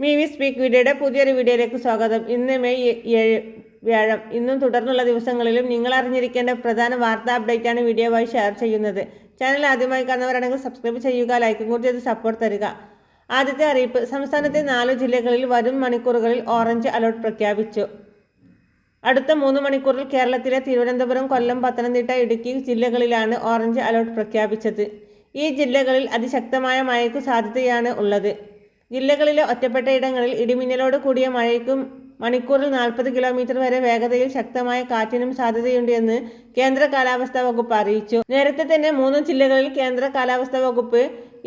Me V speak വീഡിയോയുടെ പുതിയൊരു വീഡിയോയിലേക്ക് സ്വാഗതം. ഇന്ന് മെയ് ഏഴ് വ്യാഴം. ഇന്നും തുടർന്നുള്ള ദിവസങ്ങളിലും നിങ്ങൾ അറിഞ്ഞിരിക്കേണ്ട പ്രധാന വാർത്താ അപ്ഡേറ്റാണ് വീഡിയോവായി ഷെയർ ചെയ്യുന്നത്. ചാനൽ ആദ്യമായി കാണുന്നവരാണെങ്കിൽ സബ്സ്ക്രൈബ് ചെയ്യുക ലൈക്കും കൂടി ചെയ്ത് സപ്പോർട്ട് തരിക. ആദ്യത്തെ അറിയിപ്പ് സംസ്ഥാനത്തെ നാല് ജില്ലകളിൽ വരും മണിക്കൂറുകളിൽ ഓറഞ്ച് അലർട്ട് പ്രഖ്യാപിച്ചു. അടുത്ത മൂന്ന് മണിക്കൂറിൽ കേരളത്തിലെ തിരുവനന്തപുരം കൊല്ലം പത്തനംതിട്ട ഇടുക്കി ജില്ലകളിലാണ് ഓറഞ്ച് അലർട്ട് പ്രഖ്യാപിച്ചത്. ഈ ജില്ലകളിൽ അതിശക്തമായ മഴയ്ക്ക് സാധ്യതയാണ് ഉള്ളത്. ജില്ലകളിലെ ഒറ്റപ്പെട്ട ഇടങ്ങളിൽ ഇടിമിന്നലോട് കൂടിയ മഴയ്ക്കും മണിക്കൂറിൽ നാൽപ്പത് കിലോമീറ്റർ വരെ വേഗതയിൽ ശക്തമായ കാറ്റിനും സാധ്യതയുണ്ട് എന്ന് കേന്ദ്ര കാലാവസ്ഥാ വകുപ്പ് അറിയിച്ചു. നേരത്തെ തന്നെ മൂന്ന് ജില്ലകളിൽ കേന്ദ്ര കാലാവസ്ഥാ വകുപ്പ്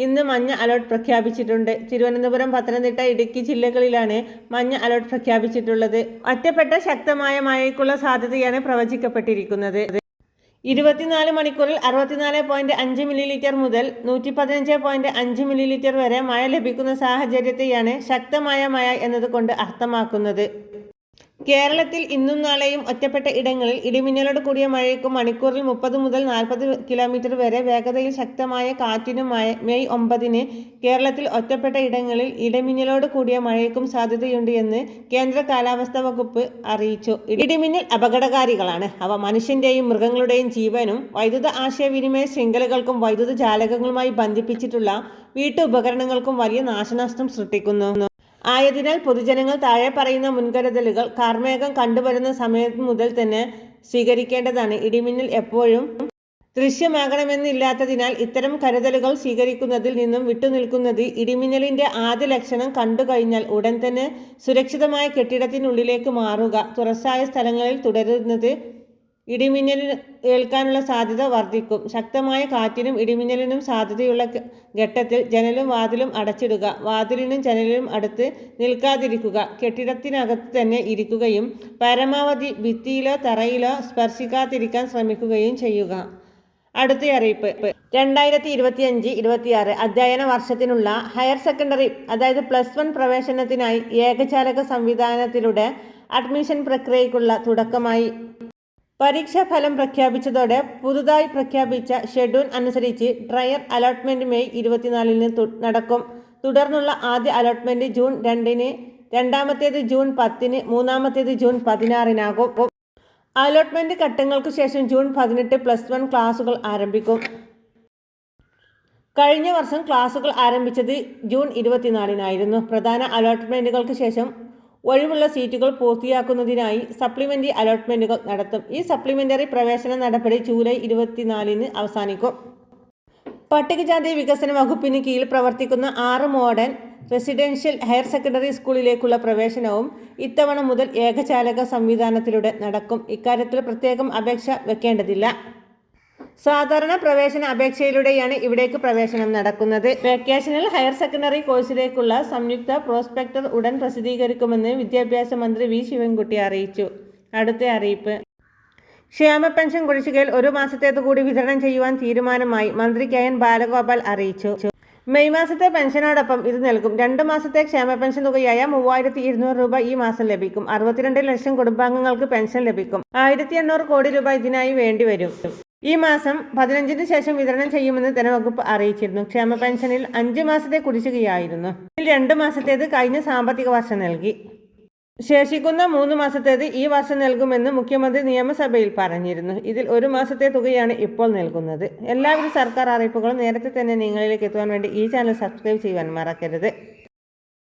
ഇന്ന് മഞ്ഞ അലർട്ട് പ്രഖ്യാപിച്ചിട്ടുണ്ട്. തിരുവനന്തപുരം പത്തനംതിട്ട ഇടുക്കി ജില്ലകളിലാണ് മഞ്ഞ അലർട്ട് പ്രഖ്യാപിച്ചിട്ടുള്ളത്. ഒറ്റപ്പെട്ട ശക്തമായ മഴയ്ക്കുള്ള സാധ്യതയാണ് പ്രവചിക്കപ്പെട്ടിരിക്കുന്നത്. ഇരുപത്തിനാല് മണിക്കൂറിൽ അറുപത്തിനാല് പോയിന്റ് അഞ്ച് മില്ലി ലിറ്റർ മുതൽ നൂറ്റി പതിനഞ്ച് പോയിന്റ് അഞ്ച് മില്ലി ലിറ്റർ വരെ മഴ ലഭിക്കുന്ന സാഹചര്യത്തെയാണ് ശക്തമായ മഴ എന്നതുകൊണ്ട് അർത്ഥമാക്കുന്നത്. കേരളത്തിൽ ഇന്നും നാളെയും ഒറ്റപ്പെട്ട ഇടങ്ങളിൽ ഇടിമിന്നലോട് കൂടിയ മഴയ്ക്കും മണിക്കൂറിൽ മുപ്പത് മുതൽ നാൽപ്പത് കിലോമീറ്റർ വരെ വേഗതയിൽ ശക്തമായ കാറ്റിനും മെയ് ഒമ്പതിന് കേരളത്തിൽ ഒറ്റപ്പെട്ട ഇടങ്ങളിൽ ഇടിമിന്നലോട് കൂടിയ മഴയ്ക്കും സാധ്യതയുണ്ട് എന്ന് കേന്ദ്ര കാലാവസ്ഥാ വകുപ്പ് അറിയിച്ചു. ഇടിമിന്നൽ അപകടകാരികളാണ്. അവ മനുഷ്യന്റെയും മൃഗങ്ങളുടെയും ജീവനും വൈദ്യുത ആശയവിനിമയ ശൃംഖലകൾക്കും വൈദ്യുത ജാലകങ്ങളുമായി ബന്ധിപ്പിച്ചിട്ടുള്ള വീട്ടുപകരണങ്ങൾക്കും വലിയ നാശനഷ്ടം സൃഷ്ടിക്കുന്നു. ആയതിനാൽ പൊതുജനങ്ങൾ താഴെ പറയുന്ന മുൻകരുതലുകൾ കാർമേഘം കണ്ടുവരുന്ന സമയം മുതൽ തന്നെ സ്വീകരിക്കേണ്ടതാണ്. ഇടിമിന്നൽ എപ്പോഴും ദൃശ്യമാകണമെന്നില്ലാത്തതിനാൽ ഇത്തരം കരുതലുകൾ സ്വീകരിക്കുന്നതിൽ നിന്നും വിട്ടുനിൽക്കുന്നത് ഇടിമിന്നലിന്റെ ആദ്യ ലക്ഷണം കണ്ടു കഴിഞ്ഞാൽ ഉടൻ തന്നെ സുരക്ഷിതമായ കെട്ടിടത്തിനുള്ളിലേക്ക് മാറുക. തുറസായ സ്ഥലങ്ങളിൽ തുടരുന്നത് ഇടിമിന്നലിന് ഏൽക്കാനുള്ള സാധ്യത വർദ്ധിക്കും ശക്തമായ കാറ്റിനും ഇടിമിന്നലിനും സാധ്യതയുള്ള ഘട്ടത്തിൽ ജനലും വാതിലും അടച്ചിടുക. വാതിലിനും ജനലിനും അടുത്ത് നിൽക്കാതിരിക്കുക. കെട്ടിടത്തിനകത്ത് തന്നെ ഇരിക്കുകയും പരമാവധി ഭിത്തിയിലോ തറയിലോ സ്പർശിക്കാതിരിക്കാൻ ശ്രമിക്കുകയും ചെയ്യുക. അടുത്ത അറിയിപ്പ്. രണ്ടായിരത്തി ഇരുപത്തി അഞ്ച് ഇരുപത്തിയാറ് അധ്യയന വർഷത്തിനുള്ള ഹയർ സെക്കൻഡറി അതായത് പ്ലസ് വൺ പ്രവേശനത്തിനായി ഏകജാലക സംവിധാനത്തിലൂടെ അഡ്മിഷൻ പ്രക്രിയയ്ക്കുള്ള തുടക്കമായി. പരീക്ഷാ ഫലം പ്രഖ്യാപിച്ചതോടെ പുതുതായി പ്രഖ്യാപിച്ച ഷെഡ്യൂൾ അനുസരിച്ച് ട്രയൽ അലോട്ട്മെന്റ് മെയ് ഇരുപത്തിനാലിന് നടക്കും. തുടർന്നുള്ള ആദ്യ അലോട്ട്മെന്റ് ജൂൺ രണ്ടിന് രണ്ടാമത്തേത് ജൂൺ പത്തിന് മൂന്നാമത്തേത് ജൂൺ പതിനാറിനാകും. അലോട്ട്മെന്റ് ഘട്ടങ്ങൾക്ക് ശേഷം ജൂൺ പതിനെട്ട് പ്ലസ് വൺ ക്ലാസുകൾ ആരംഭിക്കും. കഴിഞ്ഞ വർഷം ക്ലാസുകൾ ആരംഭിച്ചത് ജൂൺ ഇരുപത്തിനാലിനായിരുന്നു. പ്രധാന അലോട്ട്മെന്റുകൾക്ക് ശേഷം ഒഴിവുള്ള സീറ്റുകൾ പൂർത്തിയാക്കുന്നതിനായി സപ്ലിമെന്ററി അലോട്ട്മെന്റുകൾ നടത്തും. ഈ സപ്ലിമെന്ററി പ്രവേശന നടപടി ജൂലൈ ഇരുപത്തിനാലിന് അവസാനിക്കും. പട്ടികജാതി വികസന വകുപ്പിന് കീഴിൽ പ്രവർത്തിക്കുന്ന ആറ് മോഡേൺ റെസിഡൻഷ്യൽ ഹയർ സെക്കൻഡറി സ്കൂളിലേക്കുള്ള പ്രവേശനവും ഇത്തവണ മുതൽ ഏകചാലക സംവിധാനത്തിലൂടെ നടക്കും. ഇക്കാര്യത്തിൽ പ്രത്യേകം അപേക്ഷ വെക്കേണ്ടതില്ല. സാധാരണ പ്രവേശന അപേക്ഷയിലൂടെയാണ് ഇവിടേക്ക് പ്രവേശനം നടക്കുന്നത്. വെക്കേഷണൽ ഹയർ സെക്കൻഡറി കോഴ്സിലേക്കുള്ള സംയുക്ത പ്രോസ്പെക്ടർ ഉടൻ പ്രസിദ്ധീകരിക്കുമെന്ന് വിദ്യാഭ്യാസ മന്ത്രി വി. ശിവൻകുട്ടി അറിയിച്ചു. അടുത്ത അറിയിപ്പ്. ക്ഷേമ പെൻഷൻ കുടിശ്ശികയിൽ ഒരു മാസത്തേത് കൂടി വിതരണം ചെയ്യുവാൻ തീരുമാനമായി മന്ത്രി കെ. എൻ. ബാലഗോപാൽ അറിയിച്ചു. മെയ് മാസത്തെ പെൻഷനോടൊപ്പം ഇത് നൽകും. രണ്ട് മാസത്തെ ക്ഷേമ പെൻഷൻ തുകയായ മൂവായിരത്തി ഇരുന്നൂറ് രൂപ ഈ മാസം ലഭിക്കും. അറുപത്തിരണ്ട് ലക്ഷം കുടുംബാംഗങ്ങൾക്ക് പെൻഷൻ ലഭിക്കും. ആയിരത്തി എണ്ണൂറ് കോടി രൂപ ഇതിനായി വേണ്ടിവരും. ഈ മാസം പതിനഞ്ചിന് ശേഷം വിതരണം ചെയ്യുമെന്ന് ധനവകുപ്പ് അറിയിച്ചിരുന്നു. ക്ഷേമ പെൻഷനിൽ അഞ്ച് മാസത്തെ കുടിശ്ശികയായിരുന്നു. ഇതിൽ രണ്ട് മാസത്തേത് കഴിഞ്ഞ സാമ്പത്തിക വർഷം നൽകി. ശേഷിക്കുന്ന മൂന്ന് മാസത്തേത് ഈ വർഷം നൽകുമെന്ന് മുഖ്യമന്ത്രി നിയമസഭയിൽ പറഞ്ഞിരുന്നു. ഇതിൽ ഒരു മാസത്തെ തുകയാണ് ഇപ്പോൾ നൽകുന്നത്. എല്ലാവിധ സർക്കാർ അറിയിപ്പുകളും നേരത്തെ തന്നെ നിങ്ങളിലേക്ക് എത്തുവാൻ വേണ്ടി ഈ ചാനൽ സബ്സ്ക്രൈബ് ചെയ്യുവാൻ മറക്കരുത്.